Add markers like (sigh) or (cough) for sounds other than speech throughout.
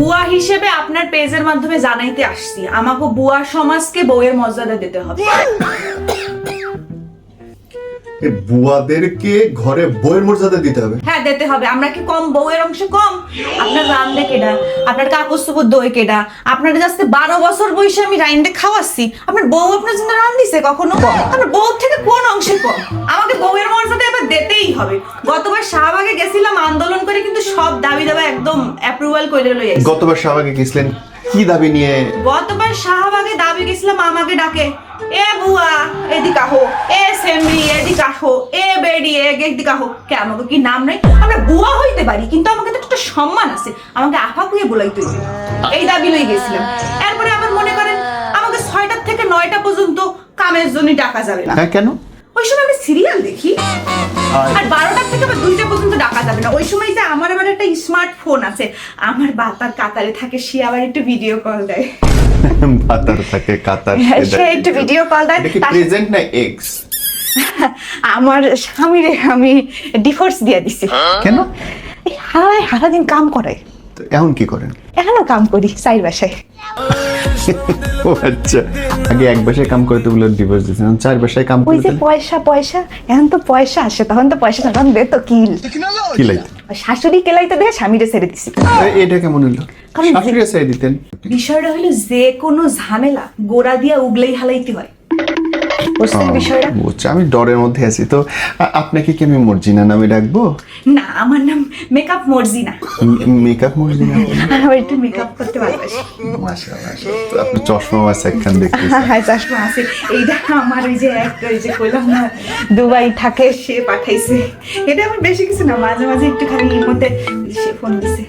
বুয়া হিসেবে আপনার পেজের মাধ্যমে জানাইতে আসছি। আমাকে বুয়া সমাজকে বউয়ের মর্যাদা দিতে হবে। বুয়াদেরকে ঘরে বইয়ের মর্যাদা দিতে হবে? হ্যাঁ দিতে হবে। আমরা কি কম? বউয়ের অংশ কম? আপনার রান্দে কেডা আপনার কাপড় চোপড় দই কেডা আপনার আজকে বারো বছর বয়সে আমি রাইন্দে খাওয়াচ্ছি। আপনার বউ আপনার জন্য রান দিছে কখনো? আপনার বউ থেকে কোন অংশে কম? আমাকে বউয়ের মর্যাদা এবার দিতেই হবে। গতবার শাহবাগে গেছিলাম আন্দোলন করে কিন্তু সব দাবি দাবা একদম অ্যাপ্রুভাল করে লই গতবার শাহবাগে গেছিলেন কি দাবি নিয়ে? গতবার শাহবাগে দাবি গেছিলাম আমাকে ডাকে এ বুয়া এদিকে আহো এ সেমরি এদিকে আহো এ বেডি এদিকে আহো। কে আমাকে কি নাম নাই? আমরা বুয়া হইতে পারি কিন্তু আমাকে তো একটা সম্মান আছে। আমাকে আফা কুয়ে বলাই তুই এই দাবি লই গেছিলাম। এরপরে আবার মনে করেন আমাকে ছয়টার থেকে নয়টা পর্যন্ত কামের জন্য ডাকা যাবে না। হ্যাঁ কেন? ওই সময় আমি সিরিয়াল দেখি। আর বারোটার থেকে আবার দুইটা পর্যন্ত ডাকা যাবে না। ওই সময় যে আমার আবার একটা স্মার্টফোন আছে আমার বাতার কাতারে থাকে সে আবার একটু ভিডিও কল দেয়। (laughs) পাতার থাকে কাতার হ্যাঁ, সে একটু ভিডিও কল দেয়। প্রেজেন্ট না এক্স (laughs) আমার স্বামীরে আমি ডিভোর্স দিয়ে দিছি। কেন? এই হারায় সারাদিন কাম করে। তো এখন কি করেন? এখনও কাম করি চাই বাসায়। (laughs) ও আচ্ছা। আগে এক বাসায় কাম করতে বলে ডিভোর্স দিয়েছেন এখন চার বাসায় কাম ওই করতে যে পয়সা পয়সা এখন তো পয়সা আসে তখন তো পয়সা তখন দে তো কিল। কি লাইতে শাশুড়ি কেলাইতে দেখে স্বামীরে ছেড়ে দিছি। এটা কেমন হলো? কারণ শাশুড়ি দিতেন? বিষয়টা হলো যে কোনো ঝামেলা গোড়া দিয়া উগলেই হালাইতে হয়। বুঝছেন বিষয়টা? বুঝছি আমি ডরের মধ্যে আছি। তো আপনাকে কি আমি মর্জিনা নামে ডাকবো? না আমার নাম মেকআপ মর্জি না মেকআপ মর্জিনা? আমার একটু মেকআপ করতে ভালোবাসি। মাশাআল্লাহ তো চশমা আছে একখান (laughs) দেখতে হ্যাঁ চশমা আছে। এইটা আমার ওই যে এক ওই যে কইলাম না দুবাই থাকে সে পাঠাইছে। এটা আমার বেশি কিছু না মাঝে মাঝে একটু খালি এর মধ্যে সে ফোন দিছে।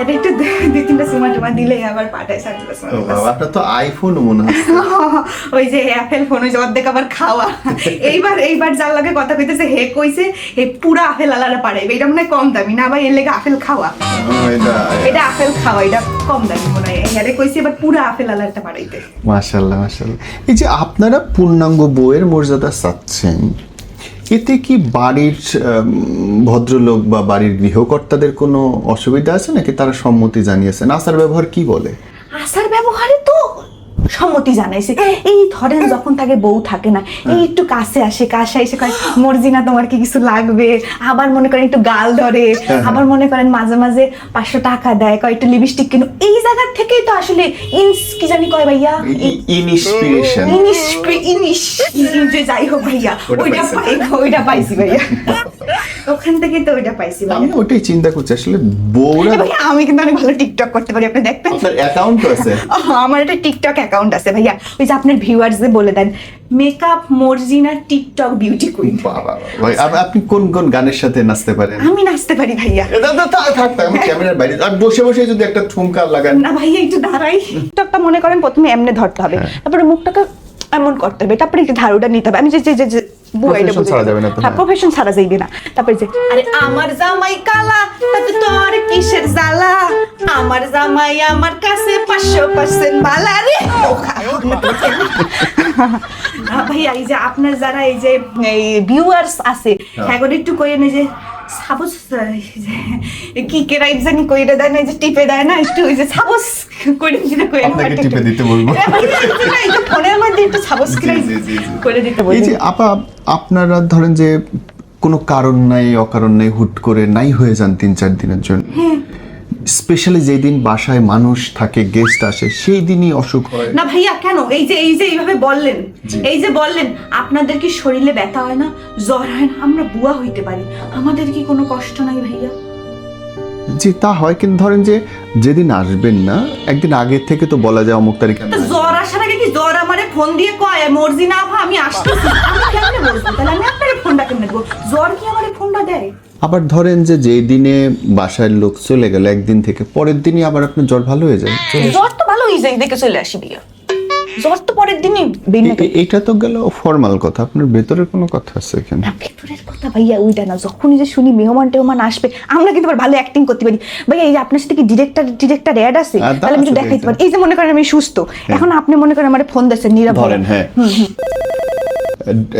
এটা একটু দুই তিনটা সুমা টুমা আবার পাঠায় সানগ্লাস ও আপনার তো আইফোন মনে হয় (laughs) ওই যে অ্যাপেল ফোন ওই যে অর্ধেক আবার খাওয়া। (laughs) এইবার এইবার যার লাগে কথা কইতেছে হে কইছে পুরা আপেল আলাদা পাড়াইবে এটা মনে হয় কম দামি। না ভাই এর লেগে আপেল খাওয়া। এটা আপেল খাওয়া এটা কম দামি মনে হয়। হ্যারে কইছে এবার পুরা আপেল আলাদা পাড়াইতে মাশাল্লাহ মাশাল্লাহ এই যে আপনারা পূর্ণাঙ্গ বইয়ের মর্যাদা চাচ্ছেন এতে কি বাড়ির ভদ্রলোক বা বাড়ির গৃহকর্তাদের কোনো অসুবিধা আছে নাকি তারা সম্মতি জানিয়েছেন আসার ব্যবহার কি বলে? সম্মতি জানাইছে। এই ধরেন যখন তাকে বউ থাকে না এই একটু কাছে আসে কাছে এসে কয় মর্জিনা তোমার কি কিছু লাগবে? আবার মনে করেন একটু গাল ধরে আবার মনে করেন মাঝে মাঝে পাঁচশো টাকা দেয় কয় একটু লিপস্টিক কিনো। এই জায়গা থেকেই তো আসলে ইনস কি জানি কয় ভাইয়া ইনস্পিরেশন যে যাই হোক ভাইয়া ওইটা পাই ওইটা পাইছি ভাইয়া। (laughs) ওখান থেকে তো পাইছি আমি ভাইয়া ওটাই চিন্তা করছি আসলে বউরা আমি কিন্তু অনেক ভালো টিকটক করতে পারি আপনি দেখবেন। আপনার অ্যাকাউন্ট আছে। (laughs) আমার একটা টিকটক অ্যাকাউন্ট আছে ভাইয়া। ওই যে আপনার ভিউয়ার্স বলে দেন makeup Morjina TikTok beauty queen বাবা ভাই আপনি কোন কোন গানের সাথে নাচতে পারেন? আমি নাচতে পারি ভাইয়া। থাক থাক থাক, আমি ক্যামেরার বাইরে আর বসে বসে যদি একটা ঠুমকা লাগান। না ভাইয়া একটু দাঁড়াই। টিকটকটা মনে করেন প্রথমে এমনি ধরতে হবে। তারপরে মুখটাকে এমন করতে হবে। তারপরে একটু ধারুটা নিতে হবে। আমি যে যে যে বুয়াইটা হ্যাঁ হ্যাঁ। প্রফেশন ছাড়া যাইবে না। তারপরে যে আরে আমার জামাই কালা তাতে তোর কিসের জ্বালা? আমার জামাই আমার কাছে পাঁচশো পার্সেন্ট বালা রে। ভাইয়া এই যে আপনার যারা এই যে ভিউয়ার্স আছে হ্যাঁ। করে একটু নে যে সাবস কি কেরাইট জানি কইরে দেয় না যে টিপে দেয় না একটু ওই যে সাবস করে দিতে কইরে আপনাকে টিপে দিতে বলব। এই যে ফোনের মধ্যে একটু সাবস্ক্রাইব। করে দিতে এই যে আপা আপনারা ধরেন যে কোনো কারণ নাই অকারণ নাই হুট করে নাই হয়ে যান তিন চার দিনের জন্য স্পেশালি যেই দিন বাসায় মানুষ থাকে গেস্ট আসে সেই দিনই অসুখ হয়। না ভাইয়া কেন? এই যে এই যে এইভাবে বললেন। এই যে বললেন আপনাদের কি শরীরে ব্যথা হয় না? জ্বর হয় না? আমরা বুয়া হইতে পারি। আমাদের কি কোনো কষ্ট নাই ভাইয়া? জি তা হয় কিন্তু ধরেন যে যেদিন আসবেন না একদিন আগে থেকে তো বলা যায় অমুক তারিখে। জ্বর আসার আগে কি জ্বর আমারে ফোন দিয়ে কয় মর্জি না আমি আসতেছি আমি কেমনে বলব? তাহলে আমি আপনারে ফোনটা কেমনে দেবো? জ্বর কি আমারে ফোনটা দেয়? আবার ধরেন যে যেই দিনে বাসায় লোক চলে গেল একদিন থেকে পরের দিনই আবার আপনার জ্বর ভালো হয়ে যায়। জ্বর তো ভালো হয়ে যায় দেখে চলে আসি ভাইয়া জ্বর তো পরের দিনই এটা তো গেল ফর্মাল কথা আপনার ভেতরের কোনো কথা আছে এখানে? ভেতরের কথা ভাইয়া ওইটা না যখনই যে শুনি মেহমান টেহমান আসবে আমরা কিন্তু ভালো অ্যাক্টিং করতে পারি। ভাইয়া এই যে আপনার সাথে কি ডিরেক্টর ডিরেক্টর অ্যাড আছে? হ্যাঁ, তাহলে আমি একটু দেখাইতে পারি। এই যে মনে করেন আমি সুস্থ এখন আপনি মনে করেন আমার ফোন দিচ্ছেন নীরব ধরেন হ্যাঁ।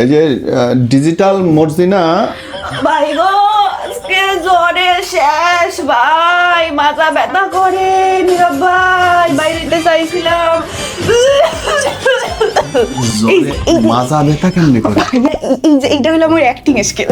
এই যে ডিজিটাল মর্জিনা ভাই গো! শেষ। ভাই মাথা ব্যথা করে নীরব ভাই যেতে চাইছিলাম। মাথা ব্যথা কেমনে করে? এইটা হলো আমার অ্যাক্টিং স্কিল